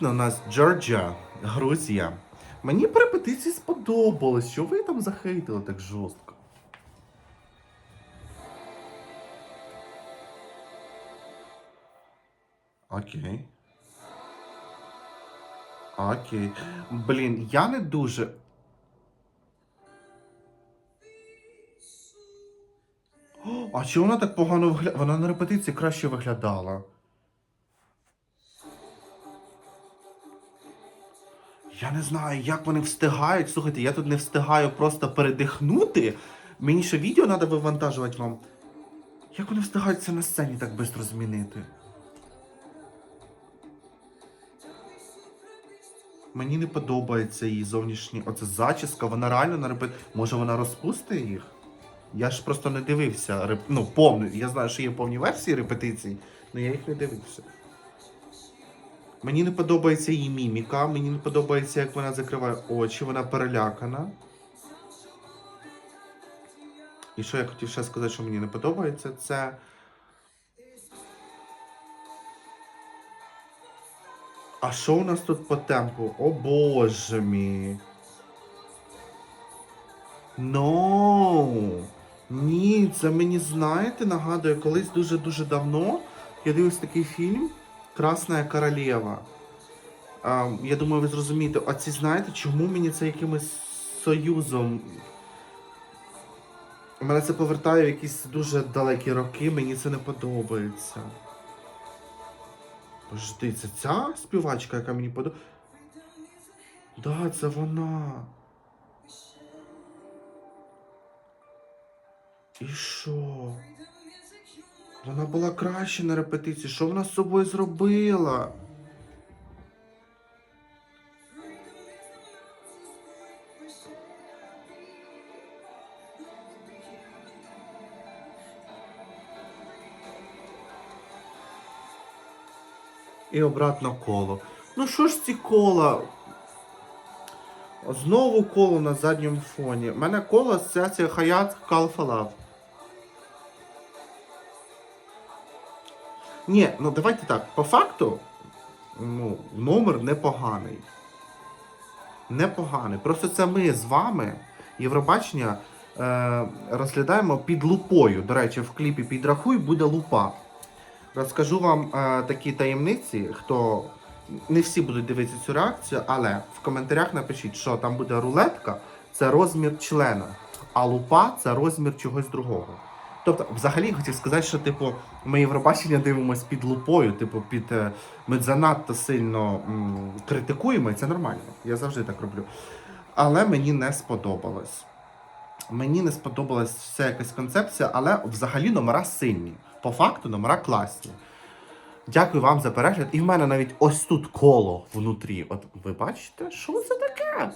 У нас Джорджія, Грузія. Мені по репетиції сподобалось, що ви там захейтили так жорстко. Окей. Окей. Блін, я не дуже. О, А чому вона так погано виглядала? Вона на репетиції краще виглядала. Я не знаю, як вони встигають. Слухайте, я тут не встигаю просто передихнути. Мені ще відео треба вивантажувати вам. Як вони встигають це на сцені так швидко змінити? Мені не подобається її зовнішні. Оце зачіска, вона реально на репет... Може вона розпустить їх? Я ж просто не дивився. Реп... Ну, повну. Я знаю, що є повні версії репетицій, але я їх не дивився. Мені не подобається її міміка, мені не подобається, як вона закриває очі, вона перелякана. І що я хотів ще сказати, що мені не подобається, це. А що у нас тут по темпу? О боже мій. Ну. Ні, це мені, знаєте, нагадує, колись дуже-дуже давно я дивився такий фільм Красна королева. А, я думаю, ви зрозумієте, а ці знаєте, чому мені це якимось союзом? Мене це повертає в якісь дуже далекі роки, мені це не подобається. Пожди, це ця співачка, яка мені подобається? Да, це вона. І що? Вона була краще на репетиції. Що вона з собою зробила? І обратно коло. Ну що ж ці кола? Знову коло на задньому фоні. У мене коло асоціація Хаят Калфалав. Ні, ну давайте так. По факту, ну, номер непоганий. Непоганий. Просто це ми з вами, Євробачення, е, розглядаємо під лупою. До речі, в кліпі підрахуй буде лупа. Розкажу вам е, такі таємниці, хто не всі будуть дивитися цю реакцію, але в коментарях напишіть, що там буде рулетка, це розмір члена, а лупа це розмір чогось другого. Тобто, взагалі хотів сказати, що типу, ми Євробачення дивимося під лупою, типу, під е, ми занадто сильно м, критикуємо, і це нормально. Я завжди так роблю. Але мені не сподобалось. Мені не сподобалась вся якась концепція, але взагалі номера сильні. По факту номера класні. Дякую вам за перегляд. І в мене навіть ось тут коло внутрі. От ви бачите, що це таке?